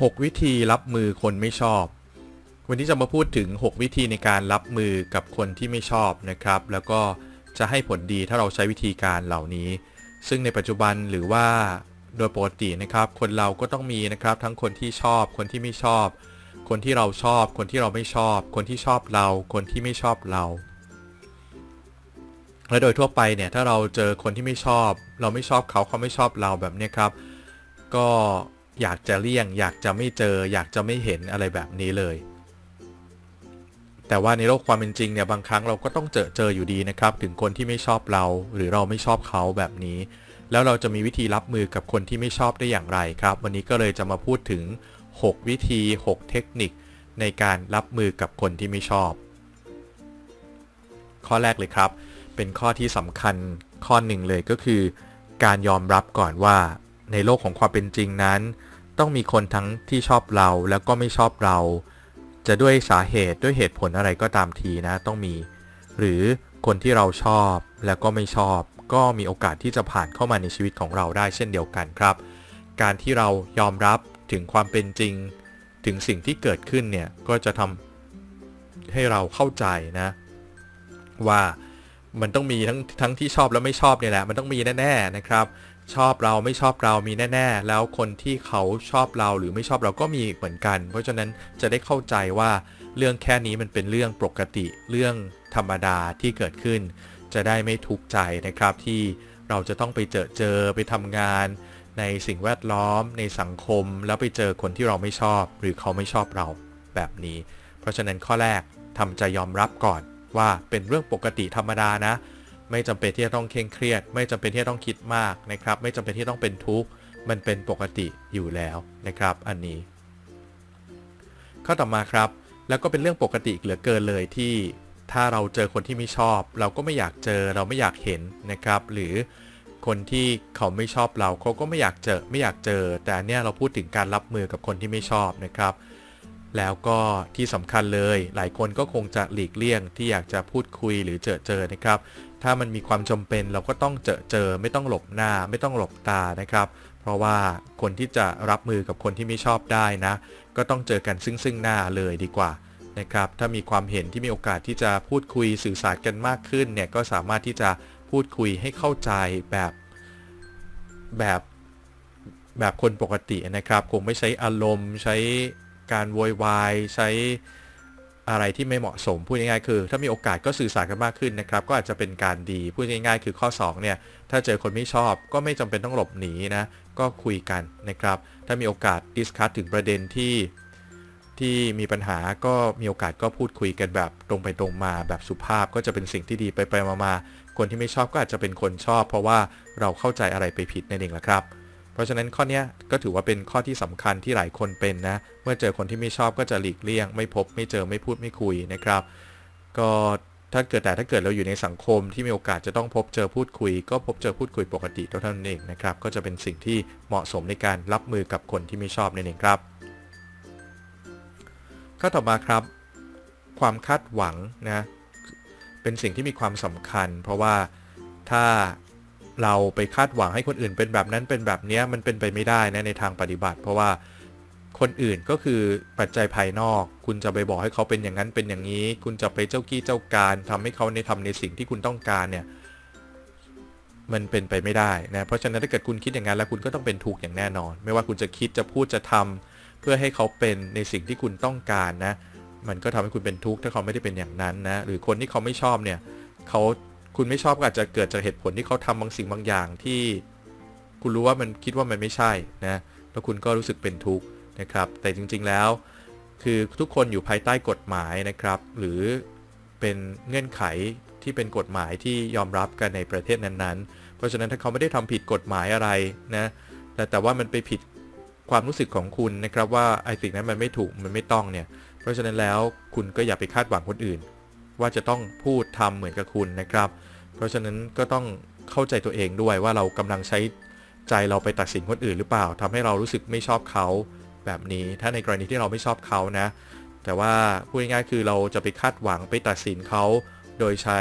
6 วิธีรับมือคนไม่ชอบ วันนี้จะมาพูดถึง 6 วิธีในการรับมือกับคนที่ไม่ชอบนะครับ แล้วก็จะให้ผลดีถ้าเราใช้วิธีการเหล่านี้ ซึ่งในปัจจุบันหรือว่าโดยปกตินะครับ คนเราก็ต้องมีนะครับ ทั้งคนที่ชอบ คนที่ไม่ชอบ คนที่เราชอบ คนที่เราไม่ชอบ คนที่ชอบเรา คนที่ไม่ชอบเรา และโดยทั่วไปเนี่ยถ้าเราเจอคนที่ไม่ชอบ เราไม่ชอบเขาเขาไม่ชอบเราแบบนี้ครับ ก็ อยากจะเลี่ยง อยากจะไม่เจอ อยากจะไม่เห็นอะไรแบบนี้เลย แต่ว่าในโลกความเป็นจริงเนี่ยบางครั้งเราก็ต้องเจอเจออยู่ดีนะครับ ถึงคนที่ไม่ชอบเรา หรือเราไม่ชอบเขาแบบนี้ แล้วเราจะมีวิธีรับมือกับคนที่ไม่ชอบได้อย่างไรครับ วันนี้ก็เลยจะมาพูดถึง 6 วิธี 6 เทคนิค ในการรับมือกับคนที่ไม่ชอบ ข้อแรกเลยครับ เป็นข้อที่สำคัญข้อหนึ่งเลยก็คือ การยอมรับก่อนว่าในโลกของความเป็นจริงนั้น ต้องมีคนทั้งที่ชอบเราแล้วก็ไม่ชอบเรา จะด้วยสาเหตุด้วยเหตุผลอะไรก็ตามทีนะต้องมี หรือคนที่เราชอบแล้วก็ไม่ชอบ ก็มีโอกาสที่จะผ่านเข้ามาในชีวิตของเราได้เช่นเดียวกันครับ การที่เรายอมรับถึงความเป็นจริง ถึงสิ่งที่เกิดขึ้นเนี่ยก็จะทำให้เราเข้าใจนะ ว่ามันต้องมีทั้งทั้งที่ชอบและไม่ชอบเนี่ยแหละ มันต้องมีแน่ๆนะครับ ชอบเราไม่ชอบเรามีแน่ ๆ แล้วคนที่เขาชอบเราหรือไม่ชอบเราก็มีเหมือนกัน เพราะฉะนั้นจะได้เข้าใจว่าเรื่องแค่นี้มันเป็นเรื่องปกติเรื่องธรรมดาที่เกิดขึ้น จะได้ไม่ทุกข์ใจนะครับที่เราจะต้องไปเจอเจอไปทำงาน ในสิ่งแวดล้อม ในสังคม แล้วไปเจอคนที่เราไม่ชอบ หรือเขาไม่ชอบเราแบบนี้ เพราะฉะนั้นข้อแรกทำใจยอมรับก่อนว่าเป็นเรื่องปกติธรรมดานะ ไม่จำเป็นที่จะต้องเคร่งเครียด ไม่จำเป็นที่จะต้องคิดมากนะครับ ไม่จำเป็นที่ต้องเป็นทุกข์มันเป็นปกติอยู่แล้วนะครับ อันนี้ ข้อต่อมาครับ แล้วก็เป็นเรื่องปกติเหลือเกินเลยที่ถ้าเราเจอคนที่ไม่ชอบ เราก็ไม่อยากเจอเราไม่อยากเห็นนะครับ หรือคนที่เขาไม่ชอบเราเขาก็ไม่อยากเจอไม่อยากเจอ แต่เนี้ยเราพูดถึงการรับมือกับคนที่ไม่ชอบนะครับ แล้วก็ที่สำคัญเลย หลายคนก็คงจะหลีกเลี่ยงที่อยากจะพูดคุยหรือเจอเจอนะครับ ถ้ามันมีความจำเป็นเราก็ต้องเจอเจอ ไม่ต้องหลบหน้า ไม่ต้องหลบตานะครับ เพราะว่าคนที่จะรับมือกับคนที่ไม่ชอบได้นะ ก็ต้องเจอกันซึ่งซึ่งหน้าเลยดีกว่านะครับ ถ้ามีความเห็นที่มีโอกาสที่จะพูดคุยสื่อสารกันมากขึ้นเนี่ยก็สามารถที่จะพูดคุยให้เข้าใจแบบแบบแบบคนปกตินะครับ คงไม่ใช้อารมณ์ใช้ การโวยวายใช้อะไรที่ไม่เหมาะสมพูดง่ายๆคือ ถ้ามีโอกาสก็สื่อสารกันมากขึ้นนะครับ ก็อาจจะเป็นการดีพูดง่ายๆ คือข้อ 2 เนี่ย ถ้าเจอคนไม่ชอบก็ไม่จำเป็นต้องหลบหนีนะ ก็คุยกันนะครับ ถ้ามีโอกาสดิสคัสถึงประเด็นที่ที่มีปัญหาก็มีโอกาสก็พูดคุยกันแบบตรงไปตรงมาแบบสุภาพก็จะเป็นสิ่งที่ดีไปไปมาๆคนที่ไม่ชอบก็อาจจะเป็นคนชอบ เพราะว่าเราเข้าใจอะไรไปผิดนั่นเองละครับ ราะฉะนั้นข้อนี้ก็ถือว่าเป็นข้อที่สำคัญที่หลายคนเป็นนะ เมื่อเจอคนที่ไม่ชอบก็จะหลีกเลี่ยง ไม่พบไม่เจอไม่พูดไม่คุยนะครับ ก็ถ้าเกิดแต่ถ้าเกิดเราอยู่ในสังคมที่มีโอกาสจะต้องพบเจอพูดคุย ก็พบเจอพูดคุยปกติเท่านั้นเองนะครับ ก็จะเป็นสิ่งที่เหมาะสมในการรับมือกับคนที่ไม่ชอบนั่นเองครับ ข้อต่อมาครับ ความคาดหวังนะเป็นสิ่งที่มีความสำคัญ เพราะว่าถ้า เราไปคาดหวังให้คนอื่นเป็นแบบนั้นเป็นแบบนี้มันเป็นไปไม่ได้นะในทางปฏิบัติ เพราะว่าคนอื่นก็คือปัจจัยภายนอก คุณจะไปบอกให้เขาเป็นอย่างนั้นเป็นอย่างนี้ คุณจะไปเจ้ากี้เจ้าการทำให้เขาในทำในสิ่งที่คุณต้องการเนี่ยมันเป็นไปไม่ได้นะเพราะฉะนั้นถ้าเกิดคุณคิดอย่างนั้นแล้วคุณก็ต้องเป็นถูกอย่างแน่นอน ไม่ว่าคุณจะคิดจะพูดจะทำเพื่อให้เขาเป็นในสิ่งที่คุณต้องการนะ มันก็ทำให้คุณเป็นทุกข์ถ้าเขาไม่ได้เป็นอย่างนั้นนะหรือคนที่เขาไม่ชอบเนี่ยเขา คุณไม่ชอบก็อาจจะเกิดจากเหตุผลที่เขาทำบางสิ่งบางอย่างที่ คุณรู้ว่ามันคิดว่ามันไม่ใช่นะแล้วคุณก็รู้สึกเป็นทุกข์นะครับ แต่จริงๆแล้ว คือทุกคนอยู่ภายใต้กฎหมายนะครับ หรือเป็นเงื่อนไขที่เป็นกฎหมายที่ยอมรับกันในประเทศนั้นๆ เพราะฉะนั้นถ้าเขาไม่ได้ทำผิดกฎหมายอะไรนะแต่แต่ว่ามันไปผิดความรู้สึกของคุณนะครับว่าไอ้สิ่งนั้นมันไม่ถูกมันไม่ต้องเนี่ย เพราะฉะนั้นแล้วคุณก็อย่าไปคาดหวังคนอื่น ว่าจะต้องพูดทำเหมือนกับคุณนะครับ เพราะฉะนั้นก็ต้องเข้าใจตัวเองด้วยว่าเรากำลังใช้ใจเราไปตัดสินคนอื่นหรือเปล่าทำให้เรารู้สึกไม่ชอบเขาแบบนี้ ถ้าในกรณีที่เราไม่ชอบเขานะ แต่ว่าพูดง่ายๆคือเราจะไปคาดหวังไปตัดสินเขา โดยใช้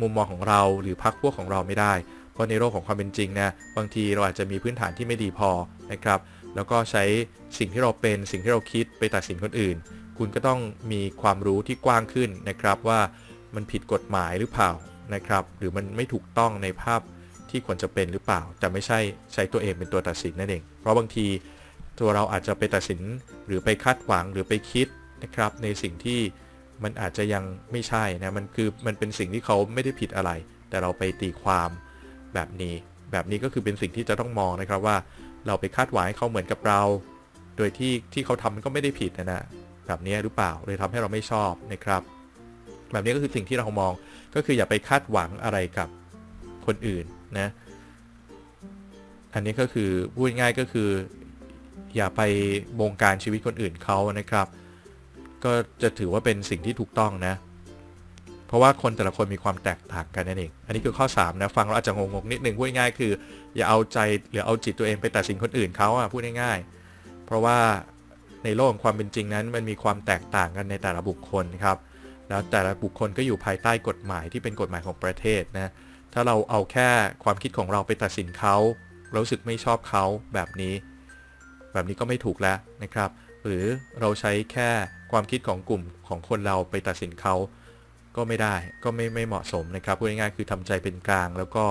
มุมมองของเราหรือพรรคพวกของเราไม่ได้ เพราะในโลกของความเป็นจริงนะบางทีเราอาจจะมีพื้นฐานที่ไม่ดีพอนะครับ แล้วก็ใช้สิ่งที่เราเป็นสิ่งที่เราคิดไปตัดสินคนอื่น คุณก็ต้องมีความรู้ที่กว้างขึ้นนะครับว่ามันผิดกฎหมายหรือเปล่านะครับ หรือมันไม่ถูกต้องในภาพที่ควรจะเป็นหรือเปล่า แต่ไม่ใช่ใช้ตัวเองเป็นตัวตัดสินนั่นเอง เพราะบางทีตัวเราอาจจะไปตัดสินหรือไปคาดหวังหรือไปคิดนะครับ ในสิ่งที่มันอาจจะยังไม่ใช่นะมันคือมันเป็นสิ่งที่เขาไม่ได้ผิดอะไร แต่เราไปตีความแบบนี้ แบบนี้ก็คือเป็นสิ่งที่จะต้องมองนะครับว่า เราไปคาดหวังให้เขาเหมือนกับเรา โดยที่ที่เขาทำมันก็ไม่ได้ผิดนะนะแบบนี้หรือเปล่าเลยทำให้เราไม่ชอบนะครับ แบบนี้ก็คือสิ่งที่เรามองก็คืออย่าไปคาดหวังอะไรกับคนอื่นนะอันนี้ก็คือพูดง่ายก็คือ อย่าไปบงการชีวิตคนอื่นเขานะครับ ก็จะถือว่าเป็นสิ่งที่ถูกต้องนะ เพราะว่าคนแต่ละคนมีความแตกต่างกันนั่นเอง อันนี้คือข้อ3นะฟังเราอาจจะงงๆนิดนึงพูดง่ายๆคือ อย่าเอาใจหรือเอาจิตตัวเองไปตัดสินคนอื่นเขาอะพูดง่ายๆเพราะว่าในโลกของความเป็นจริงนั้น มันมีความแตกต่างกันในแต่ละบุคคลครับ แล้วแต่ละบุคคลก็อยู่ภายใต้กฎหมายที่เป็นกฎหมายของประเทศนะถ้าเราเอาแค่ความคิดของเราไปตัดสินเขาเรารู้สึกไม่ชอบเขาแบบนี้ แบบนี้ก็ไม่ถูกแล้วนะครับ หรือเราใช้แค่ความคิดของกลุ่มของคนเราไปตัดสินเขา ก็ไม่ได้ก็ไม่ไม่เหมาะสมนะครับพูดง่ายๆคือทำใจเป็นกลาง แล้วก็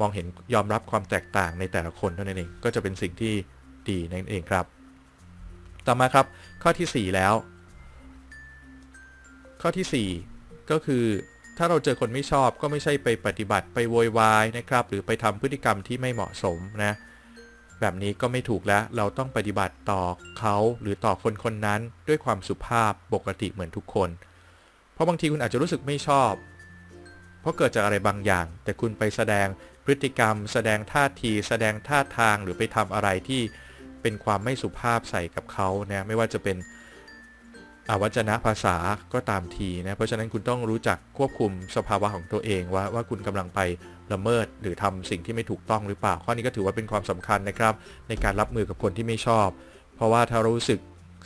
มองเห็นยอมรับความแตกต่างในแต่ละคนเท่านั้นเองก็จะเป็นสิ่งที่ดีนั่นเองครับ ต่อมาครับข้อที่ 4 แล้ว ข้อที่ 4 ก็คือถ้าเราเจอคนไม่ชอบก็ไม่ใช่ไปปฏิบัติไปโวยวายนะครับ หรือไปทำพฤติกรรมที่ไม่เหมาะสมนะแบบนี้ก็ไม่ถูกแล้วเราต้องปฏิบัติต่อเขาหรือต่อคนคนนั้นด้วยความสุภาพปกติเหมือนทุกคน ราะบางทีคุณอาจจะรู้สึกไม่ชอบ เพราะเกิดจากอะไรบางอย่าง แต่คุณไปแสดงพฤติกรรม แสดงท่าที แสดงท่าทางหรือไปทำอะไรที่เป็นความไม่สุภาพใส่กับเขานะไม่ว่าจะเป็นอวัจนะภาษาก็ตามทีนะเพราะฉะนั้นคุณต้องรู้จักควบคุมสภาวะของตัวเองว่าว่าคุณกำลังไปละเมิดหรือทำสิ่งที่ไม่ถูกต้องหรือเปล่า ข้อนี้ก็ถือว่าเป็นความสำคัญนะครับ ในการรับมือกับคนที่ไม่ชอบ เพราะว่าถ้าเรารู้สึก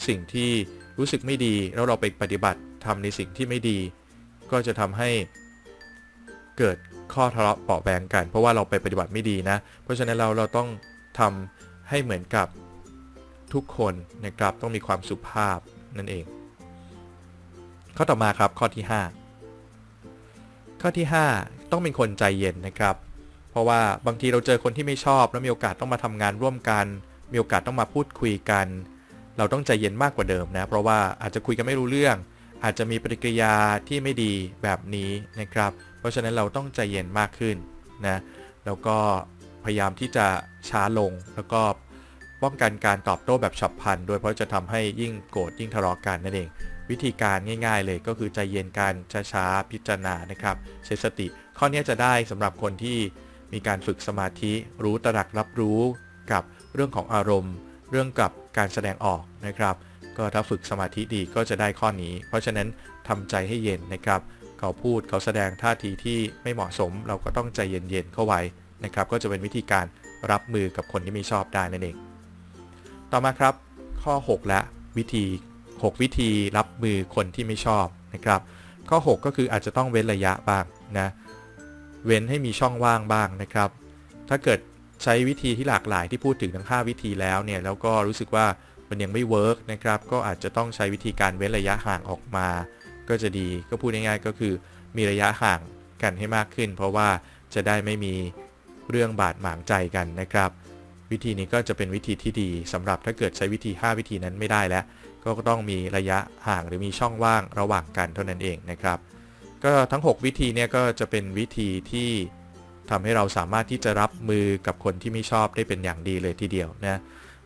สิ่งที่รู้สึกไม่ดีแล้วเราไปปฏิบัติ ทำในสิ่งที่ไม่ดี ก็จะทำให้เกิดข้อทะเลาะเปาะแบงกัน เพราะว่าเราไปปฏิบัติไม่ดีนะ เพราะฉะนั้นเราเราต้องทำให้เหมือนกับทุกคนนะครับต้องมีความสุภาพนั่นเอง ข้อต่อมาครับข้อที่ 5 ข้อที่ 5 ต้องเป็นคนใจเย็นนะครับ เพราะว่าบางทีเราเจอคนที่ไม่ชอบ แล้วมีโอกาสต้องมาทำงานร่วมกัน มีโอกาสต้องมาพูดคุยกัน เราต้องใจเย็นมากกว่าเดิมนะ เพราะว่าอาจจะคุยกันไม่รู้เรื่อง อาจจะมีปฏิกิริยาที่ไม่ดีแบบนี้นะครับ เพราะฉะนั้นเราต้องใจเย็นมากขึ้นนะแล้วก็พยายามที่จะช้าลงแล้วก็ป้องกันการตอบโต้แบบฉับพลันโดยเพราะจะทำให้ยิ่งโกรธยิ่งทะเลาะกันนั่นเอง วิธีการง่าย ๆ เลยก็คือใจเย็นกันช้าๆพิจารณานะครับใช้สติ ข้อนี้จะได้สำหรับคนที่มีการฝึกสมาธิรู้ตระหนักรับรู้กับเรื่องของอารมณ์ เรื่องกับการแสดงออกนะครับ ก็ถ้าฝึกสมาธิดีก็จะได้ข้อนี้ เพราะฉะนั้นทำใจให้เย็นนะครับ เขาพูดเขาแสดงท่าทีที่ไม่เหมาะสม เราก็ต้องใจเย็นๆเข้าไว้นะครับ ก็จะเป็นวิธีการรับมือกับคนที่ไม่ชอบได้นั่นเอง ต่อมาครับ ข้อ 6 และวิธี 6 วิธีรับมือคนที่ไม่ชอบนะครับ ข้อ 6 ก็คืออาจจะต้องเว้นระยะบ้างนะเว้นให้มีช่องว่างบ้างนะครับ ถ้าเกิดใช้วิธีที่หลากหลายที่พูดถึงทั้ง 5 วิธีแล้วเนี่ยแล้วก็รู้สึกว่า มันยังไม่เวิร์กนะครับ ก็อาจจะต้องใช้วิธีการเว้นระยะห่างออกมา ก็จะดีก็พูดง่ายๆก็คือมีระยะห่างกันให้มากขึ้น เพราะว่าจะได้ไม่มีเรื่องบาดหมางใจกันนะครับ วิธีนี้ก็จะเป็นวิธีที่ดีสำหรับถ้าเกิดใช้วิธี 5 วิธีนั้นไม่ได้แล้ว ก็ต้องมีระยะห่างหรือมีช่องว่างระหว่างกันเท่านั้นเองนะครับ ก็ทั้ง 6 วิธีเนี่ยก็จะเป็นวิธีที่ทำให้เราสามารถที่จะรับมือกับคนที่ไม่ชอบได้เป็นอย่างดีเลยทีเดียวนะ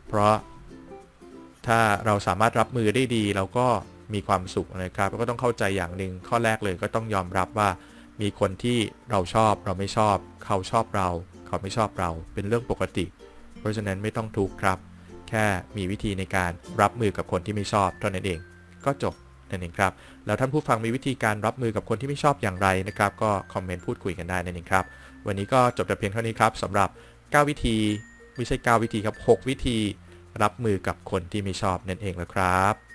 เพราะ ถ้าเราสามารถรับมือได้ดี เราก็มีความสุขนะครับก็ต้องเข้าใจอย่างหนึ่งข้อแรกเลยก็ต้องยอมรับว่า มีคนที่เราชอบเราไม่ชอบ เขาชอบเรา เขาไม่ชอบเราเป็นเรื่องปกติ เพราะฉะนั้นไม่ต้องทุกข์ครับ แค่มีวิธีในการรับมือกับคนที่ไม่ชอบเท่านั้นเอง ก็จบนั่นเองครับแล้วท่านผู้ฟังมีวิธีการรับมือกับคนที่ไม่ชอบอย่างไรนะครับ ก็คอมเมนต์พูดคุยกันได้นั่นเองครับ วันนี้ก็จบแต่เพียงเท่านี้ครับสำหรับ 9 วิธี ไม่ใช่ 9 วิธีครับ 6 วิธี รับมือกับคนที่ไม่ชอบนั่นเองละครับ